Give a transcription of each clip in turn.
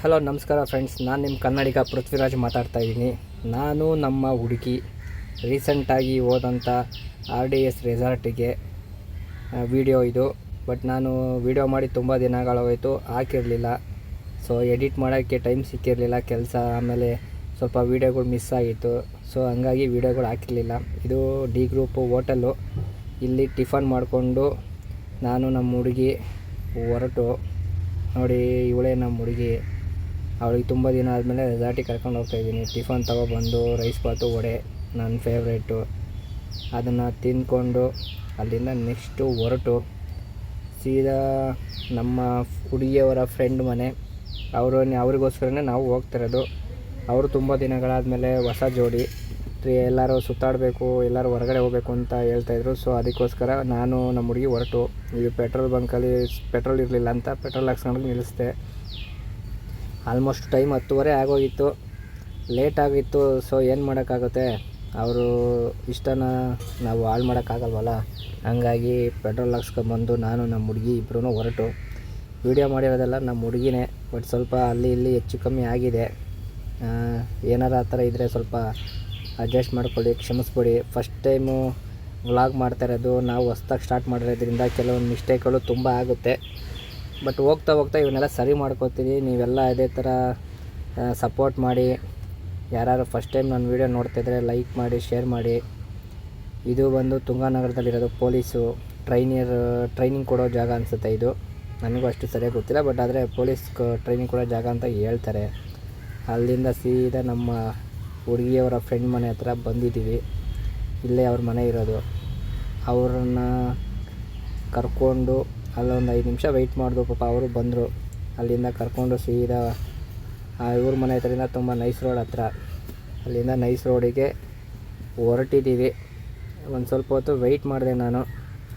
Hello, ನಮಸ್ಕಾರ friends ನಾನು ನಿಮ್ಮ ಕನ್ನಡಿಗ ಪೃಥ್ವಿರಾಜ್ ಮಾತಾಡ್ತಾ ಇದ್ದೀನಿ. ನಾನು ನಮ್ಮ ಹುಡುಗಿ ರೀಸೆಂಟಾಗಿ ಹೋದಂಥ ಆರ್ ಡಿ ಎಸ್ ರೆಸಾರ್ಟಿಗೆ ವಿಡಿಯೋ ಇದು. ಬಟ್ ನಾನು ವಿಡಿಯೋ ಮಾಡಿ ತುಂಬ ದಿನಗಳೋಯಿತು ಹಾಕಿರಲಿಲ್ಲ. ಸೊ ಎಡಿಟ್ ಮಾಡೋಕ್ಕೆ ಟೈಮ್ ಸಿಕ್ಕಿರಲಿಲ್ಲ, ಕೆಲಸ ಆಮೇಲೆ ಸ್ವಲ್ಪ ವೀಡಿಯೋಗಳು ಮಿಸ್ ಆಗಿತ್ತು. ಸೊ ಹಂಗಾಗಿ ವೀಡಿಯೋಗಳು ಹಾಕಿರಲಿಲ್ಲ. ಇದು ಡಿ ಗ್ರೂಪು ಹೋಟೆಲ್ಲು ಇಲ್ಲಿ ಟಿಫನ್ ಮಾಡಿಕೊಂಡು ನಾನು ನಮ್ಮ ಹುಡುಗಿ ಹೊರಟು. ನೋಡಿ, ಇವಳೇ ನಮ್ಮ ಹುಡುಗಿ. ಅವಳಿಗೆ ತುಂಬ ದಿನ ಆದಮೇಲೆ ರೆಸಾರ್ಟಿಗೆ ಕರ್ಕೊಂಡು ಹೋಗ್ತಾಯಿದ್ದೀನಿ ಟಿಫನ್ ತೊಗೊಬಂದು ರೈಸ್ ಬಾತು, ವಡೆ ನನ್ನ ಫೇವ್ರೇಟು ಅದನ್ನು ತಿಂದ್ಕೊಂಡು ಅಲ್ಲಿಂದ ನೆಕ್ಸ್ಟು ಹೊರಟು ಸೀದಾ ನಮ್ಮ ಹುಡುಗಿಯವರ ಫ್ರೆಂಡ್ ಮನೆ. ಅವರು ಅವ್ರಿಗೋಸ್ಕರನೇ ನಾವು ಹೋಗ್ತಿರೋದು ಅವರು ತುಂಬ ದಿನಗಳಾದಮೇಲೆ ಹೊಸ ಜೋಡಿ. ಎಲ್ಲರೂ ಸುತ್ತಾಡಬೇಕು, ಎಲ್ಲರೂ ಹೊರಗಡೆ ಹೋಗಬೇಕು ಅಂತ ಹೇಳ್ತಾಯಿದ್ರು ಸೊ ಅದಕ್ಕೋಸ್ಕರ ನಾನು ನಮ್ಮ ಹುಡುಗಿ ಹೊರಟು. ಇದು ಪೆಟ್ರೋಲ್ ಬಂಕಲ್ಲಿ ಪೆಟ್ರೋಲ್ ಇರಲಿಲ್ಲ ಅಂತ ಪೆಟ್ರೋಲ್ ಹಾಕ್ಸ್ಕೊಂಡು ನಿಲ್ಲಿಸ್ದೆ. ಆಲ್ಮೋಸ್ಟ್ ಟೈಮ್ ಹತ್ತುವರೆ ಆಗೋಗಿತ್ತು. ಲೇಟ್ ಆಗಿತ್ತು ಸೊ ಏನು ಮಾಡೋಕ್ಕಾಗುತ್ತೆ? ಅವರು ಇಷ್ಟನ ನಾವು ಹಾಳು ಮಾಡೋಕ್ಕಾಗಲ್ವಲ್ಲ? ಹಂಗಾಗಿ ಪೆಟ್ರೋಲ್ ಹಾಕ್ಸ್ಕೊಂಬಂದು ನಾನು ನಮ್ಮ ಹುಡುಗಿ ಇಬ್ಬರೂ ಹೊರಟು. ವೀಡಿಯೋ ಮಾಡಿರೋದೆಲ್ಲ ನಮ್ಮ ಹುಡುಗಿನೇ ಬಟ್ ಸ್ವಲ್ಪ ಅಲ್ಲಿ ಇಲ್ಲಿ ಹೆಚ್ಚು ಕಮ್ಮಿ ಆಗಿದೆ. ಏನಾರು ಆ ಥರ ಇದ್ದರೆ ಸ್ವಲ್ಪ ಅಡ್ಜಸ್ಟ್ ಮಾಡ್ಕೊಳ್ಳಿ, ಕ್ಷಮಿಸ್ಬಿಡಿ. ಫಸ್ಟ್ ಟೈಮು ವ್ಲಾಗ್ ಮಾಡ್ತಾ ಇರೋದು, ನಾವು ಹೊಸ್ದಾಗಿ ಸ್ಟಾರ್ಟ್ ಮಾಡಿರೋದ್ರಿಂದ ಕೆಲವೊಂದು ಮಿಸ್ಟೇಕ್ಗಳು ತುಂಬ ಆಗುತ್ತೆ. ಬಟ್ ಹೋಗ್ತಾ ಹೋಗ್ತಾ ಇವನ್ನೆಲ್ಲ ಸರಿ ಮಾಡ್ಕೋತೀವಿ ನೀವೆಲ್ಲ ಅದೇ ಥರ ಸಪೋರ್ಟ್ ಮಾಡಿ. ಯಾರು ಫಸ್ಟ್ ಟೈಮ್ ನನ್ನ ವಿಡಿಯೋ ನೋಡ್ತಿದ್ರೆ ಲೈಕ್ ಮಾಡಿ ಶೇರ್ ಮಾಡಿ. ಇದು ಬಂದು ತುಂಗಾನಗರದಲ್ಲಿರೋದು ಪೊಲೀಸು. ಟ್ರೈನಿಯರ್ ಟ್ರೈನಿಂಗ್ ಕೊಡೋ ಜಾಗ ಅನಿಸುತ್ತೆ ಇದು. ನನಗೂ ಅಷ್ಟು ಸರಿಯಾಗಿ ಗೊತ್ತಿಲ್ಲ ಬಟ್ ಆದರೆ ಪೊಲೀಸ್ ಟ್ರೈನಿಂಗ್ ಕೊಡೋ ಜಾಗ ಅಂತ ಹೇಳ್ತಾರೆ. ಅಲ್ಲಿಂದ ಸೀದಾ ನಮ್ಮ ಹುಡುಗಿಯವರ ಫ್ರೆಂಡ್ ಮನೆ ಹತ್ರ ಬಂದಿದ್ದೀವಿ. ಇಲ್ಲೇ ಅವ್ರ ಮನೆ ಇರೋದು. ಅವ್ರನ್ನ ಕರ್ಕೊಂಡು ಅಲ್ಲೊಂದು ಐದು ನಿಮಿಷ ವೆಯ್ಟ್ ಮಾಡಿದ್ರು ಪಾಪ ಅವರು ಬಂದರು. ಅಲ್ಲಿಂದ ಕರ್ಕೊಂಡು ಸೀದಾ, ಆ ಇವ್ರ ಮನೆ ಹತ್ರದಿಂದ ತುಂಬ ನೈಸ್ ರೋಡ್ ಹತ್ರ. ಅಲ್ಲಿಂದ ನೈಸ್ ರೋಡಿಗೆ ಹೊರಟಿದ್ದೀವಿ ಒಂದು ಸ್ವಲ್ಪ ಹೊತ್ತು ವೆಯ್ಟ್ ಮಾಡಿದೆ ನಾನು.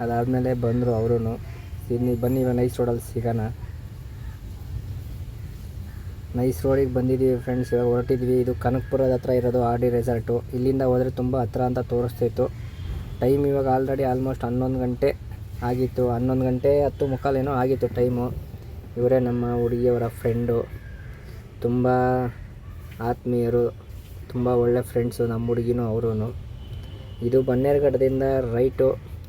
ಅದಾದಮೇಲೆ ಬಂದರು ಅವರು ಇಲ್ಲಿ ಬನ್ನಿ ಇವಾಗ ನೈಸ್ ರೋಡಲ್ಲಿ ಸಿಗೋಣ. ನೈಸ್ ರೋಡಿಗೆ ಬಂದಿದ್ದೀವಿ ಫ್ರೆಂಡ್ಸ್ ಇವಾಗ ಹೊರಟಿದ್ವಿ. ಇದು ಕನಕಪುರದ ಹತ್ರ ಇರೋದು ಆರ್ ಡಿ ರೆಸಾರ್ಟು ಇಲ್ಲಿಂದ ಹೋದರೆ ತುಂಬ ಹತ್ರ ಅಂತ ತೋರಿಸ್ತಿತ್ತು. ಟೈಮ್ ಇವಾಗ ಆಲ್ರೆಡಿ ಆಲ್ಮೋಸ್ಟ್ ಹನ್ನೊಂದು ಗಂಟೆ. ಆಗಿತ್ತು, ಹನ್ನೊಂದು ಗಂಟೆ ಹತ್ತು ಮುಕ್ಕಾಲೇನೋ ಆಗಿತ್ತು ಟೈಮು. ಇವರೇ ನಮ್ಮ ಹುಡುಗಿಯವರ ಫ್ರೆಂಡು. ತುಂಬ ಆತ್ಮೀಯರು, ತುಂಬ ಒಳ್ಳೆ ಫ್ರೆಂಡ್ಸು ನಮ್ಮ ಹುಡುಗಿನೂ ಅವರೂ ಇದು ಬನ್ನೇರುಘಟ್ಟದಿಂದ ರೈಟು,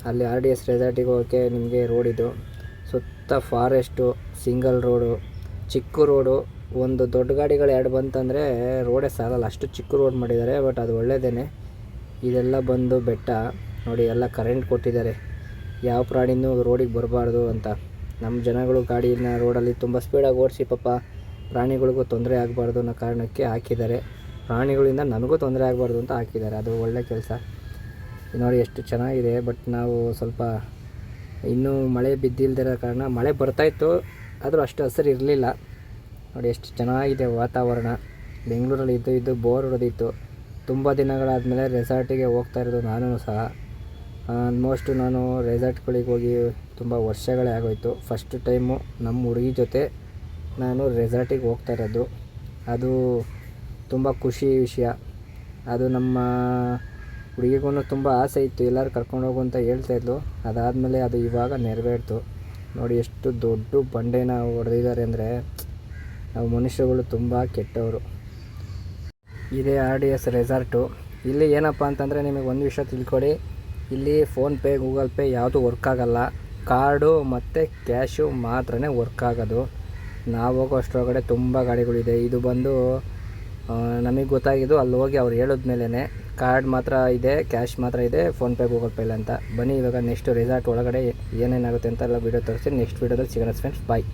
ಅಲ್ಲಿ ಆರ್ ಡಿ ಎಸ್ ರೆಸಾರ್ಟಿಗೆ ಹೋಗೋಕ್ಕೆ ನಿಮಗೆ ರೋಡ್ ಇದು ಸುತ್ತ ಫಾರೆಸ್ಟು, ಸಿಂಗಲ್ ರೋಡು, ಚಿಕ್ಕ ರೋಡು. ಒಂದು ದೊಡ್ಡ ಗಾಡಿಗಳು ಎರಡು ಬಂತಂದರೆ ರೋಡೇ ಸಾಲಲ್ಲ. ಅಷ್ಟು ಚಿಕ್ಕ ರೋಡ್ ಮಾಡಿದ್ದಾರೆ, ಬಟ್ ಅದು ಒಳ್ಳೆಯದೇ ಇದೆಲ್ಲ ಬಂದು ಬೆಟ್ಟ. ನೋಡಿ, ಎಲ್ಲ ಕರೆಂಟ್ ಕೊಟ್ಟಿದ್ದಾರೆ. ಯಾವ ಪ್ರಾಣಿನೂ ರೋಡಿಗೆ ಬರಬಾರ್ದು ಅಂತ. ನಮ್ಮ ಜನಗಳು ಗಾಡಿನ ರೋಡಲ್ಲಿ ತುಂಬ ಸ್ಪೀಡಾಗಿ ಓಡಿಸಿ ಪಾಪ ಪ್ರಾಣಿಗಳಿಗೂ ತೊಂದರೆ ಆಗಬಾರ್ದು ಅನ್ನೋ ಕಾರಣಕ್ಕೆ ಹಾಕಿದ್ದಾರೆ. ಪ್ರಾಣಿಗಳಿಂದ ನನಗೂ ತೊಂದರೆ ಆಗಬಾರ್ದು ಅಂತ ಹಾಕಿದ್ದಾರೆ. ಅದು ಒಳ್ಳೆ ಕೆಲಸ. ನೋಡಿ ಎಷ್ಟು ಚೆನ್ನಾಗಿದೆ. ಬಟ್ ನಾವು ಸ್ವಲ್ಪ ಇನ್ನೂ ಮಳೆ ಬಿದ್ದಿಲ್ದಿರೋ ಕಾರಣ ಮಳೆ ಬರ್ತಾಯಿತ್ತು ಆದರೂ ಅಷ್ಟು ಹಸಿರು ಇರಲಿಲ್ಲ. ನೋಡಿ ಎಷ್ಟು ಚೆನ್ನಾಗಿದೆ ವಾತಾವರಣ. ಬೆಂಗಳೂರಲ್ಲಿ ಇದ್ದು ಇದ್ದು ಬೋರ್ ಹೊಡೆದಿತ್ತು. ತುಂಬ ದಿನಗಳಾದಮೇಲೆ ರೆಸಾರ್ಟಿಗೆ ಹೋಗ್ತಾ ಇರೋದು ನಾನು ಸಹ. ಆಲ್ಮೋಸ್ಟ್ ನಾನು ರೆಸಾರ್ಟ್ಗಳಿಗೆ ಹೋಗಿ ತುಂಬ ವರ್ಷಗಳೇ ಆಗೋಯ್ತು. ಫಸ್ಟ್ ಟೈಮು ನಮ್ಮ ಹುಡುಗಿ ಜೊತೆ ನಾನು ರೆಸಾರ್ಟಿಗೆ ಹೋಗ್ತಾ ಇರೋದು. ಅದು ತುಂಬ ಖುಷಿ ವಿಷಯ. ಅದು ನಮ್ಮ ಹುಡುಗಿಗೂ ತುಂಬ ಆಸೆ ಇತ್ತು. ಎಲ್ಲರೂ ಕರ್ಕೊಂಡು ಹೋಗು ಅಂತ ಹೇಳ್ತಾಯಿದ್ಲು ಅದಾದಮೇಲೆ ಅದು ಇವಾಗ ನೆರವೇರ್ತು. ನೋಡಿ ಎಷ್ಟು ದೊಡ್ಡ ಬಂಡೆನ ಹೊಡೆದಿದ್ದಾರೆ ಅಂದರೆ ನಾವು ಮನುಷ್ಯರುಗಳು ತುಂಬ ಕೆಟ್ಟವರು. ಇದೇ ಆರ್ ಡಿ ಎಸ್ ರೆಸಾರ್ಟು ಇಲ್ಲಿ ಏನಪ್ಪ ಅಂತಂದರೆ ನಿಮಗೆ ಒಂದು ವಿಷಯ ತಿಳ್ಕೊಳ್ಳಿ ಇಲ್ಲಿ ಫೋನ್ಪೇ ಗೂಗಲ್ ಪೇ ಯಾವುದು ವರ್ಕ್ ಆಗಲ್ಲ. ಕಾರ್ಡು ಮತ್ತು ಕ್ಯಾಶು ಮಾತ್ರನೇ ವರ್ಕ್ ಆಗೋದು. ನಾವು ಹೋಗೋ ಅಷ್ಟರೊಳಗಡೆ ತುಂಬ ಗಾಡಿಗಳಿದೆ. ಇದು ಬಂದು ನಮಗೆ ಗೊತ್ತಾಗಿದ್ದು ಅಲ್ಲಿ ಹೋಗಿ ಅವ್ರು ಹೇಳಿದ್ಮೇಲೆ ಕಾರ್ಡ್ ಮಾತ್ರ ಇದೆ ಕ್ಯಾಶ್ ಮಾತ್ರ ಇದೆ ಫೋನ್ಪೇ ಗೂಗಲ್ ಪೇ ಅಂತ. ಬನ್ನಿ ಇವಾಗ ನೆಕ್ಸ್ಟ್ ರೆಸಾರ್ಟ್ ಒಳಗಡೆ ಏನೇನಾಗುತ್ತೆ ಅಂತ ಎಲ್ಲ ವೀಡಿಯೋ ತೋರಿಸ್ತೀನಿ. ನೆಕ್ಸ್ಟ್ ವೀಡಿಯೋದಲ್ಲಿ ಸಿಗೋಣ ಫ್ರೆಂಡ್ಸ್ ಬಾಯ್